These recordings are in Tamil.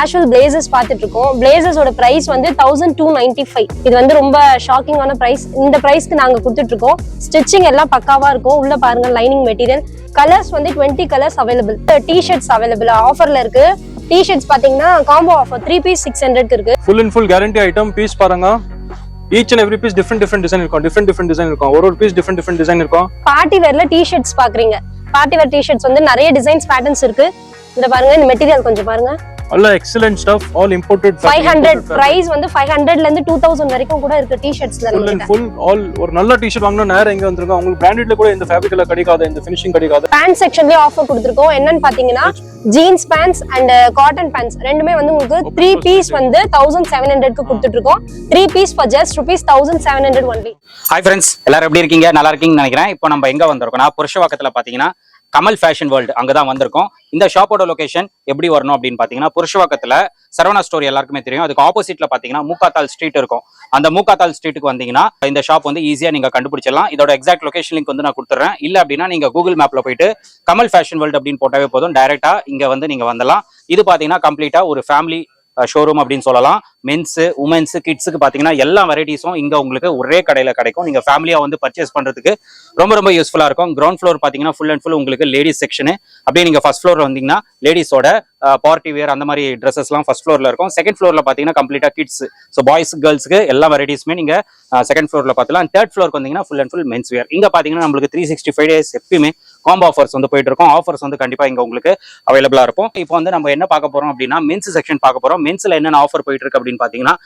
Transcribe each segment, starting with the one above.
கேஷுவல் பிளேசஸ் பார்த்துட்டு இருக்கோம் பிளேசஸோட பிரைஸ் வந்து தௌசண்ட் டூ நைன்டி ஃபைவ் இது வந்து ரொம்ப ஷாக்கிங்கான பிரைஸ் இந்த பிரைஸ்க்கு நாங்க கொடுத்துட்டு இருக்கோம் ஸ்டிச்சிங் எல்லாம் பக்காவா இருக்கும். உள்ள பாருங்க லைனிங் மெட்டீரியல் கலர்ஸ் வந்து twenty colours available T shirts available ஆஃபர்ல இருக்கு. டி ஷர்ட்ஸ் பாத்தீங்கன்னா combo offer three piece six ஹண்ட்ரட்க்கு இருக்கு. Full and full guarantee item piece பாருங்க. Each and every piece different different design இருக்கும். டிஃப்ரெண்ட் டிஃப்ரெண்ட் டிசைன் இருக்கும். ஒரு ஒரு பீஸ் டிஃப்ரெண்ட் டிஃப்ரெண்ட் டிசைன் இருக்கும். பார்ட்டி வேர்ல டி ஷர்ட்ஸ் பாக்குறீங்க பார்ட்டி வேர் டி ஷர்ட்ஸ் வந்து நிறைய டிசைன்ஸ் பேட்டர்ன்ஸ் இருக்கு. இந்த பாருங்க இந்த மெட்டீரியல் கொஞ்சம் பாருங்க. நல்ல excellent stuff all imported five hundred price வந்து ஃபைவ் ஹண்ட்ரட்ல இருந்து டூ தௌசண்ட் வரைக்கும் கூட இருக்கு டி ஷர்ட்ஸ்ல ஃபுல் அண்ட் ஃபுல் ஆல் ஒரு நல்ல டிஷர்ட் வாங்கினா நேரம் எங்க வந்திருக்கும்? உங்களுக்கு பிராண்டட்ல கூட இந்த ஃபேப்ரிக்ல கிடைக்காது இந்த ஃபினிஷிங் கிடைக்காது. பேண்ட் செக்ஷன்லயே ஆஃபர் கொடுத்துருக்கோம். என்னன்னு பாத்தீங்கன்னா jeans pants and cotton pants ரெண்டுமே வந்து உங்களுக்கு த்ரீ பீஸ் வந்து தௌசண்ட் செவன் ஹண்ட்ரட்க்கு கொடுத்துட்டு இருக்கோம் three piece for just rupees thousand seven hundred only hi friends எல்லாரும் எப்படி இருக்கீங்க? நல்லா இருக்கீங்கன்னு நினைக்கிறேன். இப்போ நம்ம எங்க வந்திருக்கோம்னா புருஷவாக்கத்துல பாத்தீங்கன்னா கமல் ஃபேஷன் வேர்ல்டு அங்கதான் வந்திருக்கோம். இந்த ஷாப்போட லொக்கேஷன் எப்படி வரணும் அப்படின்னு பார்த்தீங்கன்னா புருஷவாக்கத்தில் சரவணா ஸ்டோர் எல்லாருக்குமே தெரியும். அதுக்கு ஆப்போசிட்ல பார்த்தீங்கன்னா மூக்காத்தால் ஸ்ட்ரீட் இருக்கும். அந்த மூக்காத்தால் ஸ்ட்ரீட்டுக்கு வந்தீங்கன்னா இந்த ஷாப் வந்து ஈஸியாக நீங்கள் கண்டுபிடிச்சிடலாம். இதோட எக்ஸாக்ட் லொகேஷன் லிங்க் வந்து நான் கொடுத்துறேன். இல்லை அப்படின்னா நீங்கள் கூகுள் மேப்பில் போயிட்டு கமல் ஃபேஷன் வேர்ல்டு அப்படின்னு போட்டாவே போதும். டைரெக்டாக இங்கே வந்து நீங்கள் வந்துடலாம். இது பார்த்தீங்கன்னா கம்ப்ளீட்டாக ஒரு ஃபேமிலி ஷோரூம் அப்படின்னு சொல்லலாம். மென்ஸ் உமன்ஸ் கிட்ஸுக்கு பார்த்தீங்கன்னா எல்லா வெரைட்டிஸும் இங்கே உங்களுக்கு ஒரே கடையில் கிடைக்கும். நீங்கள் ஃபேமிலியாக வந்து பர்ச்சேஸ் பண்றதுக்கு ரொம்ப ரொம்ப யூஸ்ஃபுல்லாக இருக்கும். கிரவுண்ட் ஃப்ளோர் பார்த்தீங்கன்னா ஃபுல் அண்ட் ஃபுல் உங்களுக்கு லேடிஸ் செக்ஷனு அப்படியே நீங்கள் ஃபஸ்ட் ஃப்ளோர் வந்தீங்கன்னா லேடிஸோட பார்ட்டி வேர் அந்த மாதிரி ட்ரெஸ்ஸஸ்லாம் ஃபஸ்ட் ஃப்ளோரில் இருக்கும். செகண்ட் ஃப்ளோரில் பார்த்தீங்கன்னா கம்ப்ளீட்டாக கிட்ஸ் ஸோ பாய்ஸ் கேர்ள்ஸ்க்கு எல்லா வெரைட்டிஸுமே நீங்கள் செகண்ட் ஃப்ளோரில் பார்த்துலாம் தேர்ட் ஃப்ளோருக்கு வந்தீங்கன்னா full and full men's wear இங்கே பார்த்தீங்கன்னா நம்மளுக்கு த்ரீ சிக்ஸ்டி ஃபைவ் டேஸ் எப்பயுமே காம்போ ஆஃபர்ஸ் வந்து போயிட்டு இருக்கும் ஆஃபர்ஸ் வந்து கண்டிப்பா இங்க உங்களுக்கு அவைலபிளா இருக்கும். இப்போ வந்து நம்ம என்ன பார்க்க போறோம் அப்படின்னா மென்ஸ் செக்ஷன் பார்க்க போறோம். மென்ஸ்ல என்னென்ன ஆஃபர் போயிட்டு இருக்கு அப்படின்னு பாத்தீங்கன்னா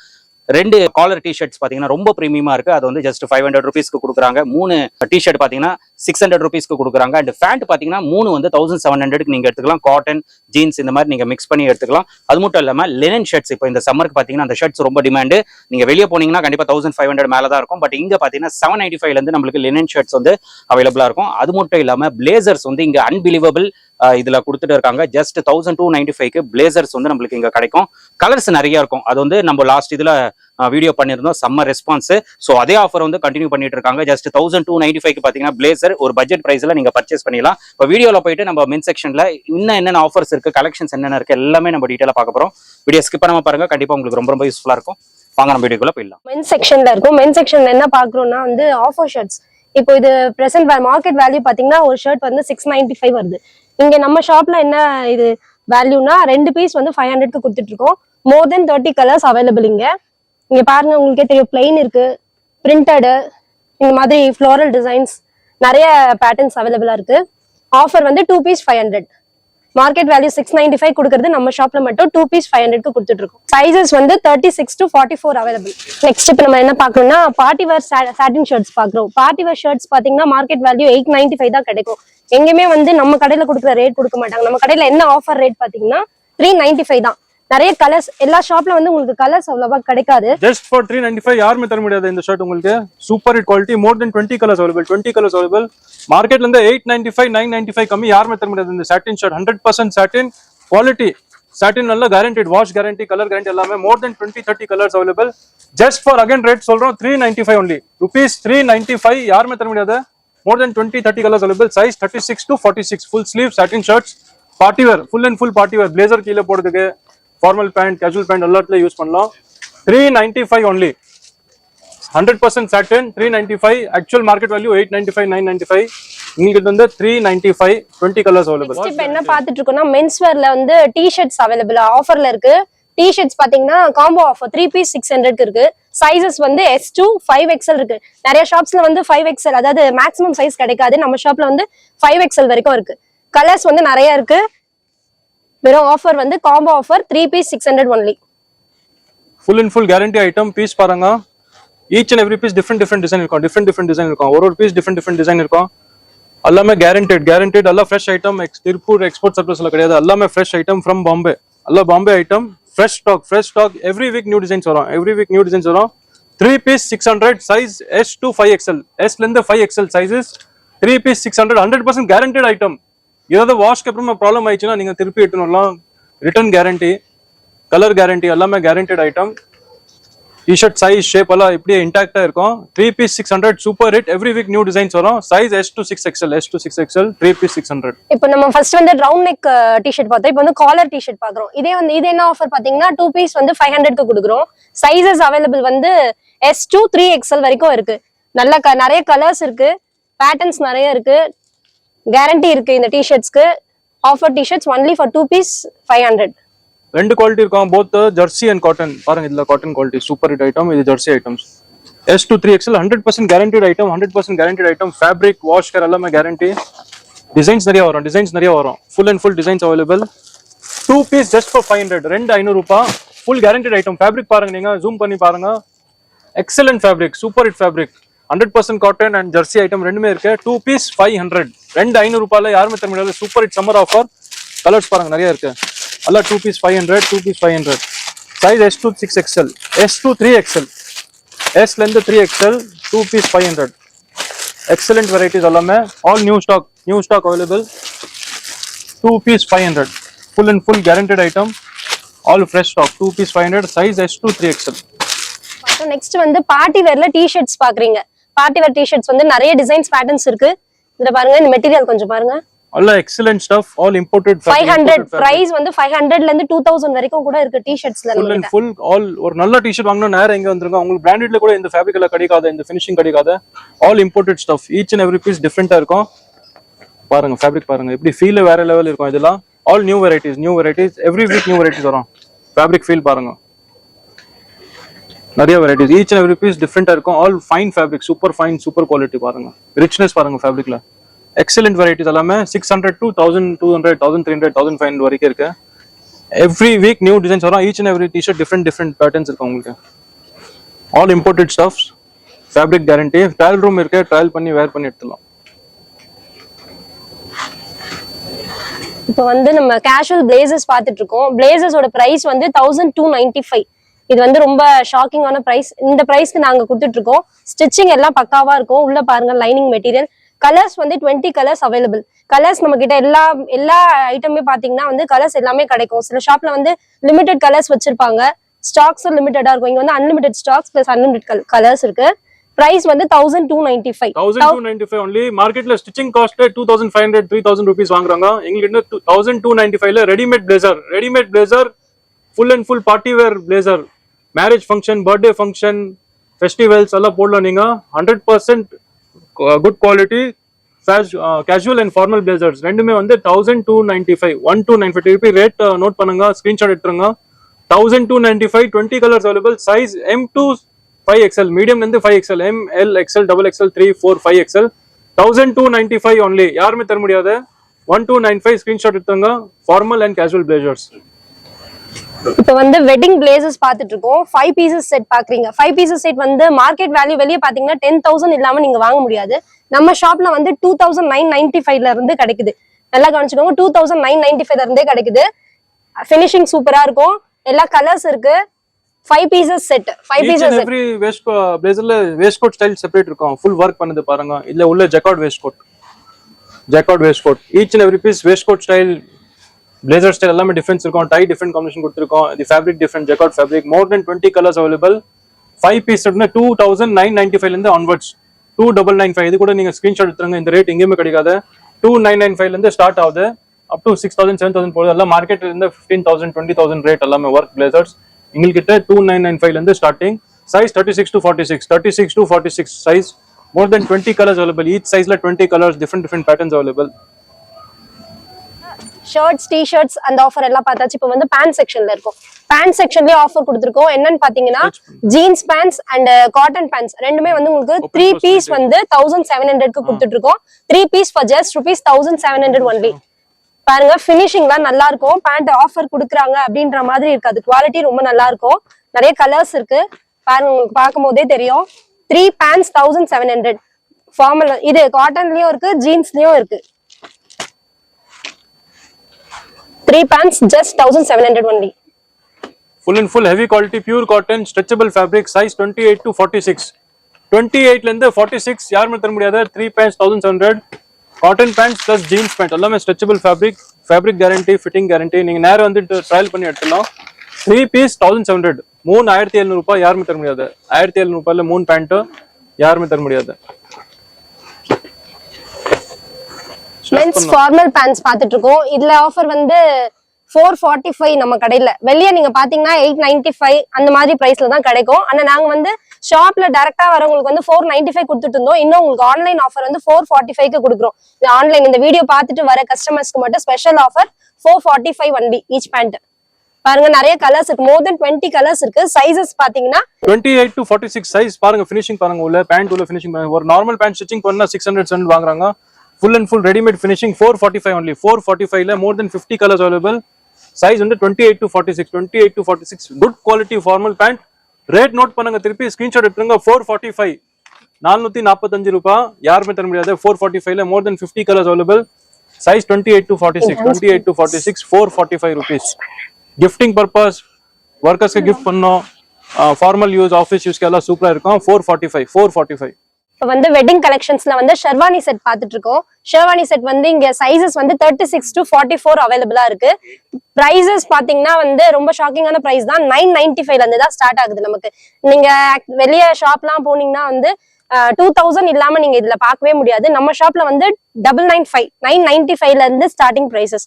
ரெண்டு காலர் டிஷர்ட்ஸ் பாத்தீங்கன்னா ரொம்ப பிரீமியமா இருக்கு. அது வந்து ஜஸ்ட் ஃபைவ் ஹண்ட்ரட் ருபீஸ்க்கு கொடுக்குறாங்க. மூணு டிஷர்ட் பாத்தீங்கன்னா சிக்ஸ் ஹண்ட்ரட் ருபீஸ்க்கு கொடுக்குறாங்க. அண்ட் ஃபேண்ட் பாத்தீங்கன்னா மூணு வந்து தௌசண்ட் செவன் ஹண்ட்ரட்க்கு நீங்க எடுத்துக்கலாம். காட்டன் ஜீன்ஸ் இந்த மாதிரி நீங்கள் மிக்ஸ் பண்ணி எடுத்துக்கலாம். அது மட்டும் இல்லாமல் லெனன் ஷர்ட்ஸ் இப்போ இந்த சம்மருக்கு பார்த்தீங்கன்னா அந்த ஷர்ட்ஸ் ரொம்ப டிமாண்டு நீங்கள் வெளியே போனீங்கன்னா கண்டிப்பாக தௌசண்ட் ஃபைவ் ஹண்ட்ரட் மேலே தான் இருக்கும். பட் இங்கே பார்த்தீங்கன்னா செவன் நைன்டி ஃபைவ்ல இருந்து நம்மளுக்கு லெனன் ஷர்ட்ஸ் வந்து அவைலபிளாக இருக்கும். அது மட்டும் இல்லாமல் பிளேசர்ஸ் வந்து இங்கே அன்பிலீவபிள் இதில் கொடுத்துட்டு இருக்காங்க. ஜஸ்ட் தௌசண்ட் டூ நைன்டி ஃபைவ்க்கு பிளேசர்ஸ் வந்து நம்மளுக்கு இங்கே கிடைக்கும். கலர்ஸ் நிறைய இருக்கும். அது வந்து நம்ம லாஸ்ட் இதில் வீடியோ பண்ணியிருந்தோம். செம்ம ரெஸ்பான்ஸ் ஸோ அதே ஆஃபர் வந்து கண்டினியூ பண்ணிட்டு இருக்காங்க just thousand two ninety five பாத்தீங்கன்னா பிளேசர் ஒரு பட்ஜெட் பிரைஸ்ல நீங்க பர்ச்சேஸ் பண்ணிடலாம். இப்போ வீடியோவில் போயிட்டு நம்ம மென் செக்ஷன்ல இன்னும் என்னென்ன ஆஃபர்ஸ் இருக்குது கலெக்ஷன்ஸ் என்னென்ன இருக்கு எல்லாமே நம்ம டீட்டெயிலாக பார்க்க போகிறோம் வீடியோ ஸ்கிப் பண்ணாமல் பாருங்க. கண்டிப்பாக உங்களுக்கு ரொம்ப ரொம்ப யூஸ்ஃபுல்லாக இருக்கும். வாங்க நம்ம வீடியோக்குள்ள போயிடலாம். மென் செக்ஷன்ல இருக்கும். மென் செக்ஷனில் என்ன பாக்குறோம்னா வந்து ஆஃபர் ஷர்ட்ஸ் இப்போ இது ப்ரெசென்ட் மார்க்கெட் வேல்யூ பாத்தீங்கன்னா ஒரு ஷர்ட் வந்து சிக்ஸ் நைன்டி ஃபைவ் வருது. இங்கே நம்ம ஷாப்ல என்ன இது வேல்யூனா ரெண்டு பீஸ் வந்து ஃபைவ் ஹண்ட்ரட்க்கு கொடுத்துட்ருக்கோம் more than thirty colours available இங்கே. இங்க பாருங்க உங்களுக்கே தெரியும் பிளெயின் இருக்கு. பிரிண்டடு இந்த மாதிரி ஃப்ளோரல் டிசைன்ஸ் நிறைய பேட்டர்ன்ஸ் அவைலபிளா இருக்கு. ஆஃபர் வந்து two piece five hundred market value six ninety five கொடுக்குறது நம்ம ஷாப்ல மட்டும் டூ பீஸ் ஃபைவ் ஹண்ட்ரட்க்கு கொடுத்துட்டு இருக்கோம். சைசஸ் வந்து thirty six to forty four available next இப்போ நம்ம என்ன பார்க்கணும்னா பார்ட்டி வேர் சாட்டின் ஷர்ட்ஸ் பார்க்குறோம். பார்ட்டி வேர் ஷர்ட்ஸ் பார்த்தீங்கன்னா market value eight ninety five தான் கிடைக்கும். எங்கேயுமே வந்து நம்ம கடையில கொடுக்குற ரேட் கொடுக்க மாட்டாங்க. நம்ம கடையில என்ன ஆஃபர் ரேட் பார்த்தீங்கன்னா த்ரீ நைன்டி ஃபைவ் தான். நிறைய கலர்ஸ் எல்லா ஷாப்ல வந்து உங்களுக்கு கலர்ஸ் அவ்வளவா கிடைக்காது. Just for three ninety five யாருமே தர முடியாது இந்த ஷர்ட் உங்களுக்கு. Super hit quality more than twenty colours available twenty colours available மார்க்கெட்ல இருந்து eight ninety five nine ninety five கம்மி யாருமே தர முடியாது. இந்த satin shirt hundred percent satin quality satin நல்ல guaranteed wash guarantee colour guarantee எல்லாமே more than twenty thirty colours available just for again rate சொல்றோம் three ninety five only rupees three ninety five யாருமே தர முடியாது. More than twenty thirty colours available size thirty six to forty six full sleeve satin shirts party wear full and full party wear blazer கீழே போடுறதுக்கு ஃபார்மல் பேண்ட் கேஷுவல் பேண்ட் எல்லாத்துலயும் யூஸ் பண்ணலாம். Three ninety five only hundred percent satin three ninety five actual market value eight ninety five nine ninety five உங்களுக்கு வந்து three ninety five twenty colours available இப்போ என்ன பார்த்துட்டு இருக்கோம்னா மென்ஸ் வேர்ல வந்து டி ஷர்ட்ஸ் அவைலபிள் ஆஃபர்ல இருக்கு. டி ஷர்ட்ஸ் பாத்தீங்கன்னா combo offer three piece six ஹண்ட்ரட்க்கு இருக்கு. சைசஸ் வந்து எஸ் டூ ஃபைவ் எக்ஸ்எல் இருக்கு. நிறைய ஷாப்ஸ்ல வந்து ஃபைவ் எக்ஸ்எல் அதாவது மேக்ஸிமம் சைஸ் கிடைக்காது. நம்ம ஷாப்ல வந்து ஃபைவ் எக்ஸ்எல் வரைக்கும் இருக்கு. கலர்ஸ் வந்து நிறைய இருக்கு. வெறும் ஆஃபர் வந்து combo offer three piece six hundred only full and full guarantee item piece பாருங்க. Each and every piece different different design இருக்கும். டிஃப்ரெண்ட் டிஃப்ரெண்ட் டிசைன் இருக்கும். ஒரு ஒரு பீஸ் டிஃப்ரெண்ட் டிஃப்ரெண்ட் டிசைன் இருக்கும். எல்லாமே கேரண்டட் கேரண்டட் எல்லாம் fresh item ex Tiruppur export சர்வீஸ்ல கிடையாது. எல்லாமே ஃப்ரெஷ் ஐட்டம் ஃப்ரம் பாம்பே எல்லாம் Bombay item fresh stock fresh stock every week new designs வரும். எவ்ரி வீக் நியூ டிசைன்ஸ் வரும். Three piece six hundred size S to five XL எஸ்லேருந்து five XL sizes three piece six hundred hundred percent guaranteed item ஏதாவது வாஷ்க்கு அப்புறமா ப்ராப்ளம் ஆயிடுச்சுன்னா நீங்கள் திருப்பி எட்டணும்லாம் ரிட்டர்ன் கேரண்டி கலர் கேரண்டி எல்லாமே guaranteed item T-shirt size shape எல்லாம் இப்படியே இன்டாக்டா இருக்கும். Three piece six hundred super rate every week new designs வரும். Size S to six XL S to six XL three piece six hundred இப்போ நம்ம ஃபர்ஸ்ட் வந்து ரவுண்ட் நெக் டிஷர்ட் பார்த்தோம். இப்போ வந்து காலர் டிஷர்ட் பாக்குறோம் இதே வந்து இது என்ன ஆஃபர் பாத்தீங்கன்னா டூ பீஸ் வந்து ஃபைவ் ஹண்ட்ரட்க்கு கொடுக்குறோம். சைசஸ் அவைலபிள் வந்து எஸ் டூ த்ரீ எக்ஸ்எல் வரைக்கும் இருக்கு. நல்ல க நிறைய கலர்ஸ் இருக்கு. பேட்டர்ன்ஸ் நிறைய இருக்கு. கேரண்டி இருக்கு இந்த டிஷர்ட்ஸ்க்கு offer T-shirts only for two piece five hundred ரெண்டு குவாலிட்டி இருக்கும். போத் ஜெர்சி அண்ட் காட்டன் பாருங்க இதுல cotton quality super hit item இது jersey items S to three XL hundred percent guaranteed item hundred percent guaranteed item fabric wash care எல்லாமே கேரண்டி டிசைன்ஸ் நிறைய வரும் டிசைன்ஸ் நிறைய வரும். Full and full designs available two piece just for five hundred ரெண்டு ஐநூறு ரூபாய் ஃபுல் கேரண்டட் ஐட்டம் ஃபேப்ரிக் பாருங்க நீங்க ஜூம் பண்ணி பாருங்க. Excellent fabric super hit fabric hundred percent cotton and jersey item ரெண்டுமே இருக்கு. டூ பீஸ் ஃபைவ் ஹண்ட்ரட் ரெண்டு ஐநூறு ரூபாயில யாருமே தர முடியாது super hit summer offer colours பாருங்க நிறைய இருக்கு. எல்லாம் two piece five hundred two piece five hundred size S to six XL S to three XL எஸ்லேருந்து three XL two piece five hundred excellent varieties எல்லாமே all new stock new stock available two piece five hundred full and full guaranteed item all fresh stock two piece five hundred size S to three XL next வந்து பார்ட்டி வேர்ல டிஷர்ட்ஸ் பாக்குறீங்க. பார்ட்டி வேர் டிஷர்ட்ஸ் வந்து நிறைய டிசைன்ஸ் பேட்டர்ன்ஸ் இருக்கு. இதுல பாருங்க இந்த மெட்டீரியல் கொஞ்சம் பாருங்க. எல்லாம் excellent stuff all imported five hundred price வந்து ஃபைவ் ஹண்ட்ரட்ல இருந்து டூ தௌசண்ட் வரைக்கும் கூட இருக்கு டிஷர்ட்ஸ்ல ஃபுல் அண்ட் ஃபுல் ஆல் ஒரு நல்ல டிஷர்ட் வாங்கினா நேரம் எங்க வந்துருங்க உங்களுக்கு பிராண்டட்ல கூட இந்த ஃபேப்ரிக் எல்லாம் கிடைக்காது இந்த ஃபினிஷிங் கிடைக்காது all imported stuff each and every piece டிஃப்ரெண்டா இருக்கும். பாருங்க ஃபேப்ரிக் பாருங்க இப்படி ஃபீல் வேற லெவல் இருக்கும் இதெல்லாம். All new varieties new varieties every week new varieties வரும். ஃபேப்ரிக் ஃபீல் பாருங்க. நிறைய varieties each and every piece டிஃப்ரெண்டா இருக்கும். All fine fabric super fine super quality பாருங்க. ரிச்னஸ் பாருங்க ஃபேப்ரிக்ல எக்ஸலண்ட் வெரைட்டிஸ் எல்லாமே six hundred two thousand two hundred thousand three hundred thousand five hundred வரைக்கும் இருக்கு. எவ்ரி வீக் நியூ டிசைன்ஸ் வரும். Each and every T-shirt different different patterns இருக்கு உங்களுக்கு. All imported stuffs fabric guarantee trial room இருக்கு ட்ரையல் பண்ணி வேர் பண்ணி எடுத்துலாம் இப்போ வந்து நம்ம கேஷுவல் பிளேசஸ் பார்த்துட்டு இருக்கோம். பிளேசஸோட பிரைஸ் வந்து தௌசண்ட் டூ நைன்டி ஃபைவ் இது வந்து ரொம்ப ஷாக்கிங்கான ப்ரைஸ் இந்த பிரைஸ்க்கு நாங்க கொடுத்துட்டு இருக்கோம் ஸ்டிச்சிங் எல்லாம் பக்காவா இருக்கும். உள்ள பாருங்க லைனிங் மெட்டீரியல் கலர்ஸ் வந்து டுவெண்ட்டி கலர்ஸ் அவைலபிள் கலர்ஸ் நம்ம கிட்ட எல்லா எல்லா ஐட்டமே பாத்தீங்கன்னா வந்து கலர்ஸ் எல்லாமே கிடைக்கும். சில ஷாப்ல வந்து லிமிடெட் கலர்ஸ் வச்சிருப்பாங்க. ஸ்டாக்ஸ் லிமிட்டடா இருக்கும். இங்க வந்து unlimited stocks plus unlimited colours இருக்கு. பிரைஸ் வந்து thousand two ninety five thousand two ninety five only மார்க்கெட்ல stitching cost two thousand five hundred three thousand rupees வாங்குறாங்க. எங்களுக்கு தௌசண்ட் டூ நைன்டி ஃபைவ்ல readymade blazer readymade blazer full and full party wear blazer marriage function birthday function festivals எல்லாம் போடலாம் நீங்கள் hundred percent good quality casual and formal blazers ரெண்டுமே வந்து thousand two ninety five one two nine fifty rate note பண்ணுங்க ஸ்க்ரீன்ஷாட் எடுத்துருங்க. Thousand two ninety five twenty colours available size M to five XL மீடியம்லேருந்து five XL M L XL double XL three four five XL thousand two ninety five only யாருமே தர முடியாது. One two nine five screenshot எடுத்துருங்க. ஃபார்மல் அண்ட் கேஷுவல் பிளேசர்ஸ் இப்போ வந்து வெட்டிங் பிளேசஸ் பார்த்துட்டு இருக்கோம் ஃபைவ் பீசஸ் செட் பாக்குறீங்க ஃபைவ் பீசஸ் செட் வந்து மார்க்கெட் வேல்யூ வெளியே பாத்தீங்கன்னா டென் தௌசண்ட் இல்லாம நீங்க வாங்க முடியாது. நம்ம ஷாப்ல வந்து டூ தௌசண்ட் நைன் நைன்டி ஃபைவ்ல இருந்து கிடைக்குது. நல்லா கவனிச்சுக்கோங்க டூ தௌசண்ட் நைன் நைன்டி ஃபைவ்ல இருந்தே கிடைக்குது. ஃபினிஷிங் சூப்பரா இருக்கும். எல்லா கலர்ஸ் இருக்கு. Five pieces set five pieces every waist பிளேசர்ல waistcoat style separate இருக்கும். ஃபுல் ஒர்க் பண்ணது பாருங்க. இதுல உள்ள jacquard waistcoat jacquard waistcoat each and every piece waistcoat style blazer style எல்லாமே டிஃபரன்ஸ் இருக்கும். டை டிஃப்ரெண்ட் காம்பினேஷன் கொடுத்துருக்கோம். இது fabric different jacquard fabric more than twenty colours available five piece two thousand nine ninety ஃபைவ்லேருந்து onwards two double nine five இது கூட நீங்க ஸ்க்ரீன்ஷாட் எடுத்துருங்க. இந்த ரேட் எங்கேயுமே கிடைக்காது. டூ நைன் நைன் ஃபைவ்லேருந்து ஸ்டார்ட் ஆகுது. Up to six thousand seven thousand போகுது. எல்லாம் மார்க்கெட்ல இருந்து fifteen thousand twenty thousand rate எல்லாமே ஒர்க் பிளேசர்ஸ் எங்கள்கிட்ட டூ நைன் நைன் ஃபைவ்லேருந்து starting size thirty six to forty six thirty six to forty six size more than twenty colours available each சைஸில் twenty colours different different patterns available shirts T shirts அந்த ஆஃபர் எல்லாம் பார்த்தாச்சு. இப்போ வந்து பேண்ட் செக்ஷன்ல இருக்கும். பேண்ட் செக்ஷன்லயே ஆஃபர் கொடுத்துருக்கோம். என்னன்னு பாத்தீங்கன்னா jeans pants and cotton pants ரெண்டுமே வந்து உங்களுக்கு த்ரீ பீஸ். வந்து தௌசண்ட் செவன் ஹண்ட்ரட்க்கு கொடுத்துட்டு இருக்கோம் three piece for just rupees thousand seven hundred only பாருங்க ஃபினிஷிங்லாம் நல்லா இருக்கும். பேண்ட் ஆஃபர் கொடுக்குறாங்க அப்படின்ற மாதிரி இருக்காது. குவாலிட்டி ரொம்ப நல்லா இருக்கும். நிறைய கலர்ஸ் இருக்கு. பாருங்க உங்களுக்கு பார்க்கும் போதே தெரியும். Three pants thousand seven hundred formal இது காட்டன்லயும் இருக்கு ஜீன்ஸ்லயும் இருக்கு. Three pants just thousand seven hundred only full and full heavy quality pure cotton stretchable fabric size twenty eight to forty six twenty எயிட்லேருந்து forty six யாருமே தர முடியாத? Three pants thousand hundred cotton pants plus jeans pant எல்லாமே stretchable fabric fabric guarantee fitting guarantee நீங்க நேரம் வந்து ட்ரையல் பண்ணி எடுத்துடலாம். Three piece thousand seven hundred மூணு ஆயிரத்தி எழுநூறு ரூபாய் யாருமே தர முடியாது? ஆயிரத்தி எழுநூறுபாயில் மூணு பேண்ட்டு யாருமே தர முடியாது? மென்ஸ் ஃபார்மல் பேண்ட்ஸ் பார்த்துட்டு இருக்கோம் இதுல ஆஃபர் வந்து ஃபோர் ஃபார்ட்டி ஃபைவ் நம்ம கடையில. வெளியே நீங்க பாத்தீங்கன்னா எயிட் நைன்டி ஃபைவ் அந்த மாதிரி பிரைஸ்ல தான் கிடைக்கும். ஆனா நாங்க வந்து ஷாப்ல டைரக்டா வரவங்களுக்கு வந்து ஃபோர் நைன்டி ஃபைவ் கொடுத்துட்டு இருந்தோம். இன்னும் உங்களுக்கு ஆன்லைன் ஆஃபர் வந்து ஃபோர் ஃபார்ட்டி ஃபைவ்க்கு கொடுக்குறோம். இது ஆன்லைன் இந்த வீடியோ பார்த்துட்டு வர கஸ்டமர்ஸ்க்கு மட்டும் special offer four forty five only each pant பாருங்க நிறைய கலர்ஸ் இருக்கு. மோர் தென் டுவெண்ட்டி கலர்ஸ் இருக்கு. சைசஸ் பாத்தீங்கன்னா twenty eight to forty six size பாருங்க ஃபினிஷிங் பாருங்க உள்ள பேண்ட் உள்ள ஃபினிஷிங் பாருங்க. ஒரு நார்மல் பேண்ட் ஸ்டிச்சிங் பண்ணா சிக்ஸ் ஹண்ட்ரட் சென்ட் வாங்குறாங்க. Full and full readymade finishing four forty five only four forty ஃபைவ்ல more than fifty colours available size வந்து twenty eight to forty six twenty eight to forty six good quality formal pant rate note பண்ணுங்க திருப்பி. ஸ்கிரீன்ஷாட் எடுத்துருங்க. ஃபோர் ஃபார்ட்டி ஃபைவ் நானூத்தி நாற்பத்தஞ்சு ரூபாய் யாருமே தர முடியாது. ஃபோர் ஃபார்ட்டி ஃபைவ்ல more than fifty colours available size twenty eight to forty six twenty eight to forty six four forty five rupees gifting purpose ஒர்க்கர்ஸ்க்கு gift பண்ணோம் ஃபார்மல் யூஸ் ஆஃபீஸ் யூஸ்க்கு எல்லாம் சூப்பரா இருக்கும். Four forty five four forty five இப்போ வந்து வெட்டிங் கலெக்ஷன்ஸ்ல வந்து ஷெர்வானி செட் பார்த்துட்டு இருக்கோம் ஷெர்வானி செட் வந்து இங்க சைசஸ் வந்து thirty six to forty four அவைலபிளா இருக்கு. ப்ரைஸஸ் பாத்தீங்கன்னா வந்து ரொம்ப ஷாக்கிங்கான ப்ரைஸ் தான். நைன் நைன்டி ஃபைவ்ல இருந்து தான் ஸ்டார்ட் ஆகுது நமக்கு. நீங்க வெளியே ஷாப்லாம் போனீங்கன்னா வந்து டூ தௌசண்ட் இல்லாம நீங்க இதுல பார்க்கவே முடியாது. நம்ம ஷாப்ல வந்து double nine five nine ninety ஃபைவ்ல இருந்து ஸ்டார்டிங் ப்ரைசஸ்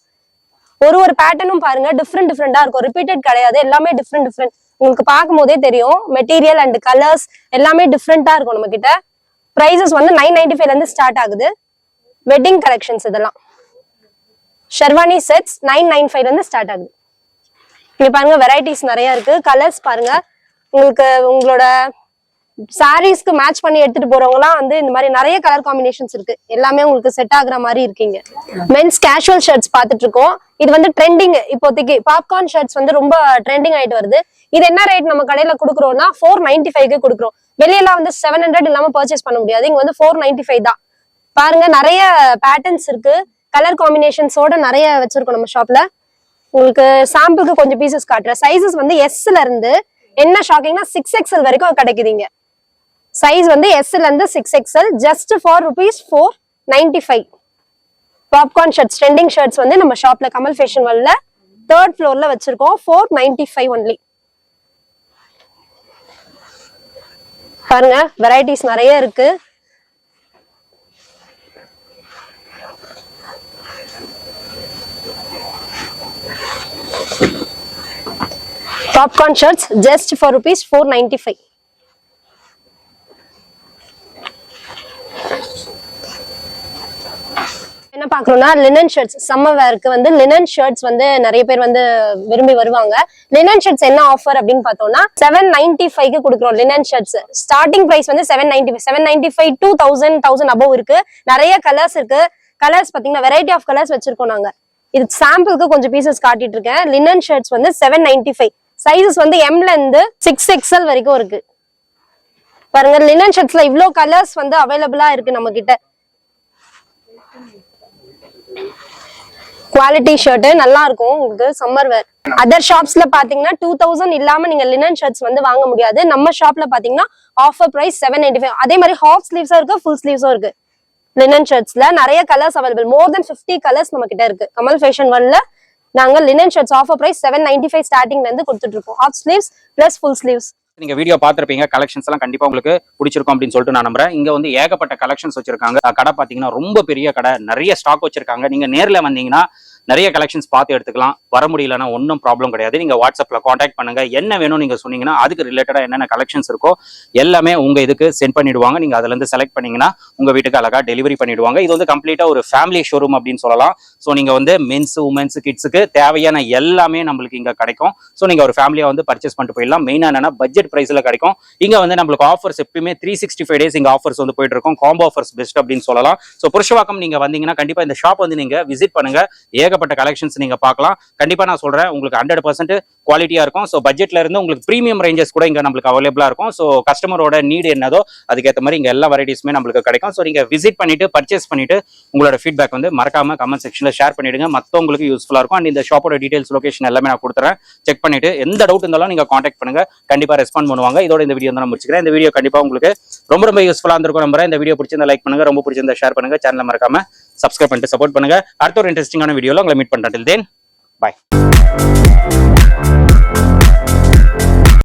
ஒரு ஒரு பேட்டர்னும் பாருங்க. டிஃப்ரெண்ட் டிஃப்ரெண்டா இருக்கும். ரிப்பீட்டட் கிடையாது. எல்லாமே டிஃப்ரெண்ட் டிஃப்ரெண்ட் உங்களுக்கு பார்க்கும் போதே தெரியும். மெட்டீரியல் அண்ட் கலர்ஸ் எல்லாமே டிஃப்ரெண்டா இருக்கும் நம்ம கிட்ட ப்ரைஸஸ் வந்து நைன் நைன்டி ஃபைவ்லேருந்து ஸ்டார்ட் ஆகுது. வெட்டிங் கலெக்ஷன்ஸ் இதெல்லாம். ஷெர்வானி செட்ஸ் நைன் நைன் ஃபைவ்லேருந்து ஸ்டார்ட் ஆகுது. இங்கே பாருங்க வெரைட்டிஸ் நிறைய இருக்கு. கலர்ஸ் பாருங்க. உங்களுக்கு உங்களோட சாரீஸ்க்கு மேட்ச் பண்ணி எடுத்துட்டு போறவங்கலாம் வந்து இந்த மாதிரி நிறைய கலர் காம்பினேஷன்ஸ் இருக்கு. எல்லாமே உங்களுக்கு செட் ஆகுற மாதிரி இருக்கீங்க மென்ஸ் கேஷுவல் ஷர்ட்ஸ் பார்த்துட்டு இருக்கோம். இது வந்து ட்ரெண்டிங் இப்போதைக்கு. பாப்கார்ன் ஷர்ட்ஸ் வந்து ரொம்ப ட்ரெண்டிங் ஆயிட்டு வருது. இது என்ன ரேட் நம்ம கடையில கொடுக்குறோம்னா ஃபோர் நைன்டி ஃபைவ்க்கு கொடுக்குறோம். வெளியெல்லாம் வந்து செவன் ஹண்ட்ரட் இல்லாம பர்ச்சேஸ் பண்ண முடியாது. இங்க வந்து ஃபோர் நைன்டி ஃபைவ் தான். பாருங்க நிறைய பேட்டர்ன்ஸ் இருக்கு. கலர் காம்பினேஷன்ஸோட நிறைய வச்சிருக்கோம் நம்ம ஷாப்ல உங்களுக்கு சாம்பிளுக்கு கொஞ்சம் பீசஸ் காட்டுறேன். சைஸஸ் வந்து எஸ்ல இருந்து என்ன ஷாக்கிங்னா சிக்ஸ் எக்ஸ்எல் வரைக்கும் கிடைக்குதுங்க. சைஸ் வந்து எஸ்ல இருந்து six XL just for rupees four ninety five popcorn shirts trending shirts வந்து நம்ம ஷாப்ல கமல் ஃபேஷன் வேர்ல்ட்ல தேர்ட் ஃப்ளோர்ல வச்சிருக்கோம் ஃபோர் நைன்டி ஃபைவ் ஒன்லி பாருங்க வெரைட்டிஸ் நிறைய இருக்கு. Popcorn shirts just for rupees four ninety five என்ன பாக்குறோம்னா லினன் ஷர்ட்ஸ் சம்ம வேர்க்கு வந்து லினன் ஷர்ட்ஸ் வந்து நிறைய பேர் வந்து விரும்பி வருவாங்க. லினன் ஷர்ட்ஸ் என்ன ஆஃபர் அப்படின்னு பார்த்தோம்னா செவன் நைன்டி ஃபைவ்க்கு கொடுக்குறோம் லினன் ஷர்ட்ஸ் ஸ்டார்டிங் பிரைஸ் வந்து seven ninety five seven ninety five two thousand thousand above இருக்கு. நிறைய கலர்ஸ் இருக்கு. கலர்ஸ் பாத்தீங்கன்னா வெரைட்டி ஆஃப் கலர்ஸ் வச்சிருக்கோம் நாங்க. இது சாம்பிளுக்கு கொஞ்சம் பீசஸ் காட்டிட்டு இருக்கேன். லினன் ஷர்ட்ஸ் வந்து செவன் நைன்டி ஃபைவ் சைஸஸ் வந்து எம்ல இருந்து சிக்ஸ் எக்ஸ்எல் வரைக்கும் இருக்கு. பாருங்க லினன் ஷர்ட்ஸ்ல இவ்வளோ கலர்ஸ் வந்து அவைலபிளா இருக்கு நம்ம கிட்ட. குவாலிட்டி ஷர்ட் நல்லா இருக்கும் உங்களுக்கு சம்மர் வேர் அதர் ஷாப்ஸ்ல பாத்தீங்கன்னா டூ தௌசண்ட் இல்லாம நீங்க லினன் ஷர்ட்ஸ் வந்து வாங்க முடியாது. நம்ம ஷாப்ல பாத்தீங்கன்னா offer price seven ninety five அதே மாதிரி ஹாஃப் ஸ்லீவ்ஸும் இருக்கு ஃபுல் ஸ்லீவ்ஸும் இருக்கு. லினன் ஷர்ட்ஸ்ல நிறைய colours available more than fifty colours நம்ம கிட்ட இருக்கு. கமல் ஃபேஷன் ஒன்ல நாங்க linen shirts offer price seven ninety five ஸ்டார்டிங்ல இருந்து கொடுத்துட்டு இருக்கோம் half sleeves plus full sleeves நீங்க வீடியோ பார்த்திருப்பீங்க. கலெக்ஷன்ஸ் எல்லாம் கண்டிப்பா உங்களுக்கு பிடிச்சிருக்கும் அப்படின்னு சொல்லிட்டு நான் நம்புறேன். இங்க வந்து ஏகப்பட்ட கலெக்ஷன்ஸ் வச்சிருக்காங்க. கடை பாத்தீங்கன்னா ரொம்ப பெரிய கடை. நிறைய ஸ்டாக் வச்சிருக்காங்க. நீங்க நேர்ல வந்தீங்கன்னா நிறைய கலெக்ஷன்ஸ் பார்த்து எடுத்துக்கலாம். வர முடியலன்னா ஒன்றும் ப்ராப்ளம் கிடையாது. நீங்கள் வாட்ஸ்அப்பில் காண்டாக்ட் பண்ணுங்க. என்ன வேணும் நீங்கள் சொன்னீங்கன்னா அதுக்கு ரிலேட்டடாக என்னென்ன கலெக்ஷன்ஸ் இருக்கோ எல்லாமே உங்கள் இதுக்கு சென்ட் பண்ணிடுவாங்க. நீங்கள் அதுலேருந்து செலக்ட் பண்ணீங்கன்னா உங்கள் வீட்டுக்கு அழகாக டெலிவரி பண்ணிடுவாங்க. இது வந்து கம்ப்ளீட்டாக ஒரு ஃபேமிலி ஷோரூம் அப்படின்னு சொல்லலாம். ஸோ நீங்கள் வந்து மென்ஸ் உமன்ஸ் கிட்ஸுக்கு தேவையான எல்லாமே நம்மளுக்கு இங்கே கிடைக்கும். ஸோ நீங்கள் ஒரு ஃபேமிலியாக வந்து பர்ச்சேஸ் பண்ணிட்டு போயிடலாம். மெயினாக என்னன்னா பட்ஜெட் ப்ரைஸில் கிடைக்கும். இங்கே வந்து நம்மளுக்கு ஆஃபர்ஸ் எப்பயுமே த்ரீ சிக்ஸ்டி ஃபைவ் டேஸ் இங்கே ஆஃபர்ஸ் வந்து போயிட்டு இருக்கும். காம்போ ஆஃபர்ஸ் பெஸ்ட் அப்படின்னு சொல்லலாம். ஸோ புருஷவாக்கம் நீங்கள் வந்தீங்கன்னா கண்டிப்பாக இந்த ஷாப் வந்து நீங்கள் விசிட் பண்ணுங்க. ஏகப்பட்ட கலெக்ஷன்ஸ் நீங்க பார்க்கலாம். கண்டிப்பா நான் சொல்றேன் உங்களுக்கு ஹண்ட்ரட் பர்சன்ட் குவாலிட்டியாக இருக்கும். ஸோ பட்ஜெட்ல இருந்து உங்களுக்கு ப்ரீமியம் ரேஞ்சஸ் கூட இங்கே நம்மளுக்கு அவைலபிளாக இருக்கும். ஸோ கஸ்டமரோட நீடு என்னதோ அதுக்கேற்ற மாதிரி இங்கே எல்லா வெரைட்டிஸுமே நம்மளுக்கு கிடைக்கும். ஸோ நீங்கள் விசிட் பண்ணிவிட்டு பர்ச்சேஸ் பண்ணிவிட்டு உங்களோட ஃபீட்பேக் வந்து மறக்காம கமெண்ட் செக்ஷனில் ஷேர் பண்ணிடுங்க. மத்தவங்களுக்கு யூஸ்ஃபுல்லாக இருக்கும். அண்ட் இந்த ஷாப்போட டீட்டெயில்ஸ் லொகேஷன் எல்லாமே நான் கொடுத்துறேன். செக் பண்ணிவிட்டு எந்த டவுட் இருந்தாலும் நீங்கள் காண்டாக்ட் பண்ணுங்க. கண்டிப்பா ரெஸ்பாண்ட் பண்ணுவாங்க. இதோட இந்த வீடியோ நான் முடிச்சுக்கிறேன். இந்த வீடியோ கண்டிப்பாக உங்களுக்கு ரொம்ப ரொம்ப யூஸ்ஃபுல்லாக இருந்திருக்கும் நம்புறேன். இந்த வீடியோ பிடிச்சிருந்தா லைக் பண்ணுங்கள் ரொம்ப பிடிச்சிருந்தா ஷேர் பண்ணுங்க. சேனலை மறக்காம சப்ஸ்கிரைப் பண்ணிட்டு சப்போர்ட் பண்ணுங்க. அடுத்த ஒரு இன்ட்ரெஸ்டிங்கான வீடியோவில் உங்களை மீட் பண்றேன். தேன் பாய்